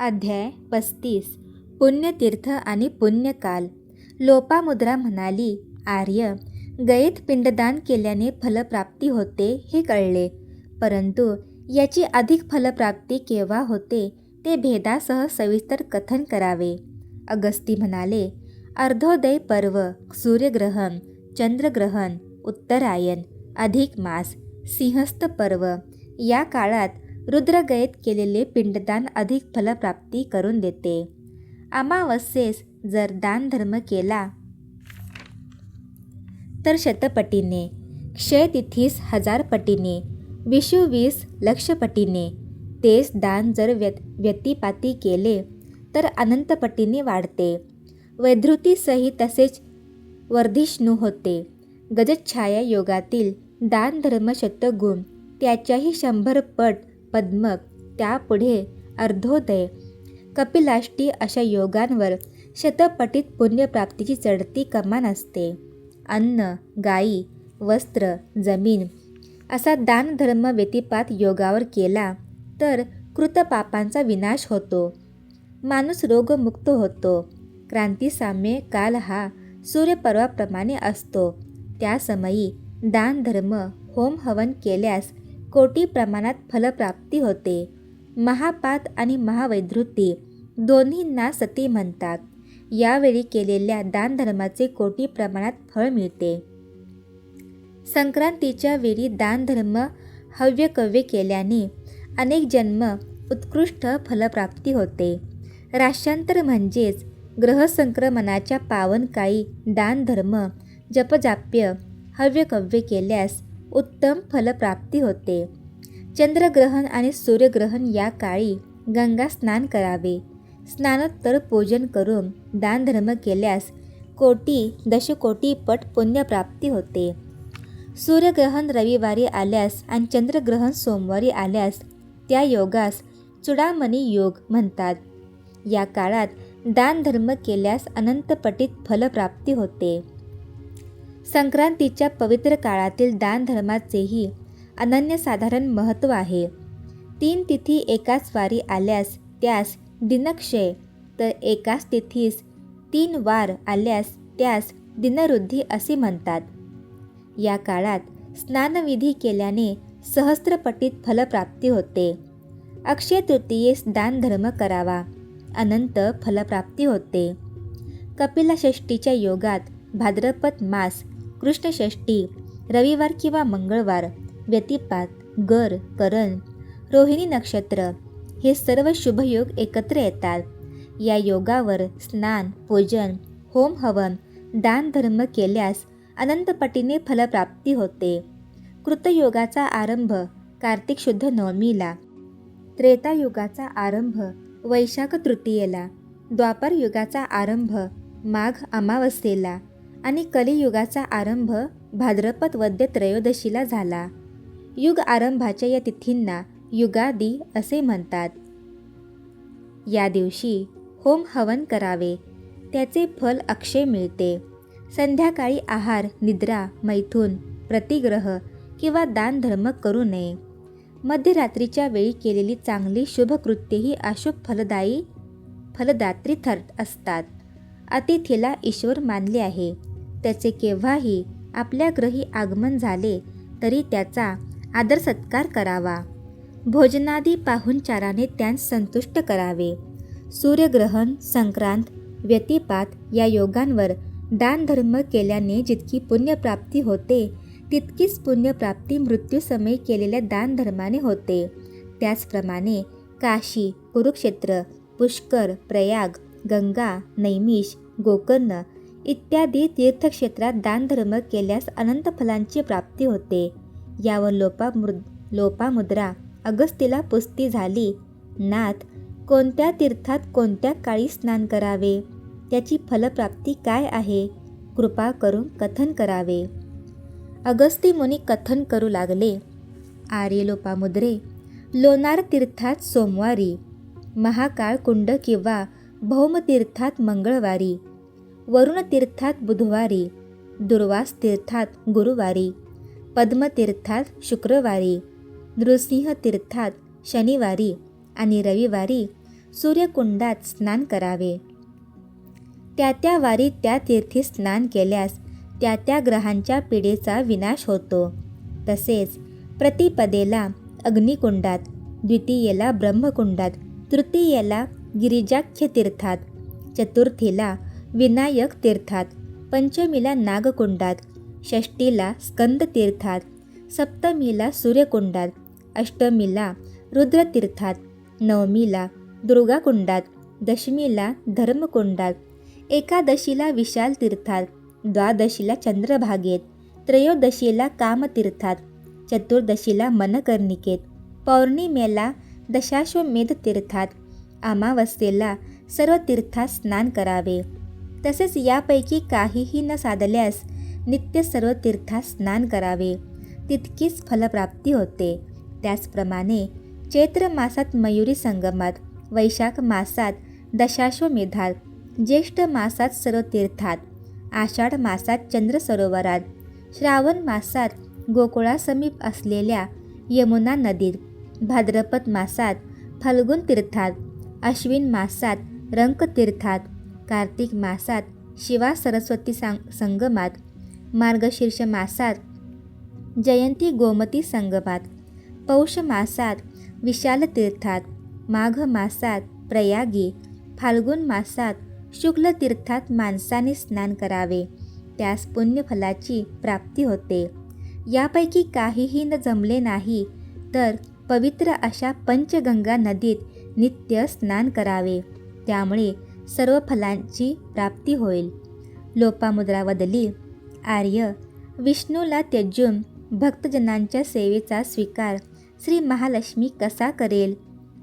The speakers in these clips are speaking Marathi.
अध्याय पस्तीस. पुण्यतीर्थ आणि पुण्यकाल. लोपामुद्रा म्हणाली आर्य गयेत पिंडदान केल्याने फलप्राप्ती होते हे कळले. परंतु याची अधिक फलप्राप्ती केव्हा होते ते भेदासह सविस्तर कथन करावे. अगस्ती म्हणाले अर्धोदय पर्व सूर्यग्रहण चंद्रग्रहण उत्तरायण अधिक मास सिंहस्थ पर्व या काळात रुद्रगयेत केलेले पिंडदान अधिक फलप्राप्ती करून देते. अमावस्येस जर दानधर्म केला तर शतपटीने क्षयतिथीस हजारपटीने विषुवीस लक्षपटीने तेच दान जर व्यत व्यतिपाती केले तर अनंतपटीने वाढते. वैधृतीसही तसेच वर्धिष्णू होते. गजच्छाया योगातील दानधर्म शतगुण त्याच्याही शंभर पट पद्मक त्यापुढे अर्धोदय. कपिलाष्टी अशा योगांवर शतपटीत पुण्यप्राप्तीची चढती कमान असते. अन्न गायी वस्त्र जमीन असा दानधर्म व्यतिपात योगावर केला तर कृतपापांचा विनाश होतो. माणूस रोगमुक्त होतो. क्रांतीसाम्य काल हा सूर्यपर्वाप्रमाणे असतो. त्यासमयी दानधर्म होम हवन केल्यास कोटी प्रमाणात फलप्राप्ती होते. महापात आणि महावैधृती दोन्हींना सती म्हणतात. यावेळी केलेल्या दानधर्माचे कोटी प्रमाणात फळ मिळते. संक्रांतीच्या वेळी दानधर्म हव्यकव्य केल्याने अनेक जन्म उत्कृष्ट फलप्राप्ती होते. राष्ट्रांतर म्हणजेच ग्रहसंक्रमणाच्या पावनकाळी दानधर्म जपजाप्य हव्यकव्य केल्यास उत्तम फलप्राप्ती होते. चंद्रग्रहण आणि सूर्यग्रहण या काळी गंगा स्नान करावे. स्नानोत्तर पूजन करून दानधर्म केल्यास कोटी दशकोटी पट पुण्यप्राप्ती होते. सूर्यग्रहण रविवारी आल्यास आणि चंद्रग्रहण सोमवारी आल्यास त्या योगास चुडामणी योग म्हणतात. या काळात दानधर्म केल्यास अनंतपटीत फलप्राप्ती होते. संक्रांतीच्या पवित्र काळातील दानधर्माचेही अनन्यसाधारण महत्त्व आहे. तीन तिथी एकाच वारी आल्यास त्यास दिनक्षय तर एकाच तिथीस तीन वार आल्यास त्यास दिनरुद्धी असे म्हणतात. या काळात स्नानविधी केल्याने सहस्त्रपटीत फलप्राप्ती होते. अक्षय तृतीयेस दानधर्म करावा अनंत फलप्राप्ती होते. कपिलाषष्टीच्या योगात भाद्रपद मास कृष्णषष्ठी रविवार किंवा मंगळवार व्यतिपात गर करण रोहिणी नक्षत्र हे सर्व शुभयोग एकत्र येतात. या योगावर स्नान पूजन होम हवन दानधर्म केल्यास अनंतपटीने फलप्राप्ती होते. कृतयोगाचा आरंभ कार्तिक शुद्ध नवमीला त्रेतायुगाचा आरंभ वैशाख तृतीयेला द्वापर युगाचा आरंभ माघ अमावस्येला आणि कलियुगाचा आरंभ भाद्रपद वद्य त्रयोदशीला झाला. युग आरंभाच्या या तिथींना युगादी असे म्हणतात. या दिवशी होम हवन करावे त्याचे फल अक्षय मिळते. संध्याकाळी आहार निद्रा मैथून प्रतिग्रह किंवा दानधर्म करू नये. मध्यरात्रीच्या वेळी केलेली चांगली शुभकृत्येही अशुभ फलदायी फलदात्री ठरत असतात. अतिथीला ईश्वर मानले आहे. त्याचे केव्हाही आपल्या ग्रही आगमन झाले तरी त्याचा आदर सत्कार करावा. भोजनादी पाहुणचाराने त्यांस संतुष्ट करावे. सूर्यग्रहण संक्रांत व्यतिपात या योगांवर दानधर्म केल्याने जितकी पुण्यप्राप्ती होते तितकीच पुण्यप्राप्ती मृत्यूसमयी केलेल्या दानधर्माने होते. त्याचप्रमाणे काशी कुरुक्षेत्र पुष्कर प्रयाग गंगा नैमिष गोकर्ण इत्यादी तीर्थक्षेत्रात दानधर्म केल्यास अनंत फलांची प्राप्ती होते. यावर लोपामृ लोपामुद्रा अगस्तीला पुस्ती झाली. नाथ कोणत्या तीर्थात कोणत्या काळी स्नान करावे? त्याची फलप्राप्ती काय आहे? कृपा करून कथन करावे. अगस्ती मुनी कथन करू लागले. आर्य लोपामुद्रे लोणार तीर्थात सोमवारी महाकाळ कुंड किंवा भौमतीर्थात मंगळवारी वरुणतीर्थात बुधवारी दुर्वास तीर्थात गुरुवारी पद्मतीर्थात शुक्रवारी नृसिंह तीर्थात शनिवारी आणि रविवारी सूर्यकुंडात स्नान करावे. त्या त्या वारी त्या तीर्थी स्नान केल्यास त्या त्या ग्रहांच्या पिढीचा विनाश होतो. तसेच प्रतिपदेला अग्निकुंडात द्वितीयेला ब्रह्मकुंडात तृतीयेला गिरिजाख्य तीर्थात चतुर्थीला विनायक तीर्थात पंचमीला नागकुंडात षष्टीला स्कंद तीर्थात सप्तमीला सूर्यकुंडात अष्टमीला रुद्रतीर्थात नवमीला दुर्गाकुंडात दशमीला धर्मकुंडात एकादशीला विशाल तीर्थात द्वादशीला चंद्रभागेत त्रयोदशीला कामतीर्थात चतुर्दशीला मनकर्णिकेत पौर्णिमेला दशाश्वमेध तीर्थात अमावस्येला सर्व तीर्थात स्नान करावे. तसेच यापैकी काहीही न साधल्यास नित्य सर्व तीर्थात स्नान करावे. तितकीच फलप्राप्ती होते. त्याचप्रमाणे चैत्र मासात मयुरी संगमात वैशाख मासात दशाश्वमेधात ज्येष्ठ मासात सर्व तीर्थात आषाढ मासात चंद्र सरोवरात श्रावण मासात गोकुळासमीप असलेल्या यमुना नदीत भाद्रपद मासात फाल्गुन तीर्थात अश्विन मासात रंकतीर्थात कार्तिक मासात शिवा सरस्वती सांग संगमात मार्गशीर्ष मासात जयंती गोमती संगमात पौष मासात विशाल तीर्थात माघ मासात प्रयागी फाल्गुन मासात शुक्ल तीर्थात माणसाने स्नान करावे त्यास पुण्यफलाची प्राप्ती होते. यापैकी काहीही न जमले नाही तर पवित्र अशा पंचगंगा नदीत नित्य स्नान करावे. त्यामुळे सर्व फलांची प्राप्ती होईल. लोपामुद्रा बदली आर्य विष्णूला त्यजून भक्तजनांच्या सेवेचा स्वीकार श्री महालक्ष्मी कसा करेल?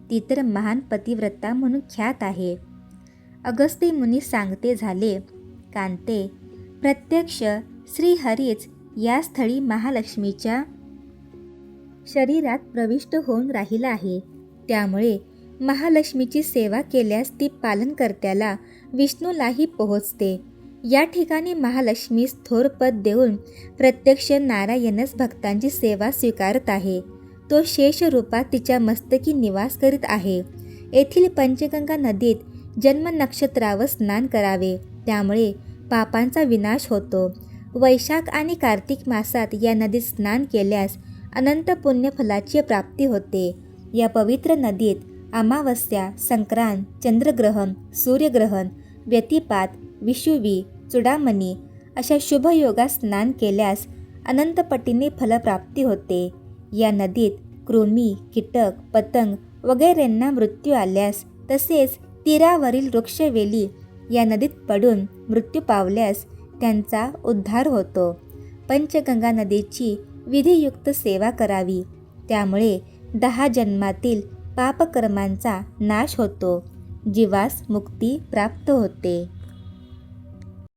ती तर महान पतिव्रता म्हणून ख्यात आहे. अगस्ते मुनी सांगते झाले कांते प्रत्यक्ष श्रीहरीच या स्थळी महालक्ष्मीच्या शरीरात प्रविष्ट होऊन राहिला आहे. त्यामुळे महालक्ष्मीची सेवा केल्यास ती पालनकर्त्याला विष्णूलाही पोहोचते. या ठिकाणी महालक्ष्मीस थोर पद देऊन प्रत्यक्ष नारायणच भक्तांची सेवा स्वीकारत आहे. तो शेष रूपात तिच्या मस्तकी निवास करीत आहे. येथील पंचगंगा नदीत जन्म नक्षत्रावर स्नान करावे. त्यामुळे पापांचा विनाश होतो. वैशाख आणि कार्तिक मासात या नदीत स्नान केल्यास अनंत पुण्यफलाची प्राप्ती होते. या पवित्र नदीत अमावस्या संक्रांत चंद्रग्रहण सूर्यग्रहण व्यतिपात विषुवी चुडामणी अशा शुभयोगात स्नान केल्यास अनंतपटीने फलप्राप्ती होते. या नदीत कृमी कीटक पतंग वगैरेंना मृत्यू आल्यास तसेच तीरावरील वृक्षवेली या नदीत पडून मृत्यू पावल्यास त्यांचा उद्धार होतो. पंचगंगा नदीची विधियुक्त सेवा करावी. त्यामुळे दहा जन्मातील पापकर्मांचा नाश होतो. जीवास मुक्ती प्राप्त होते.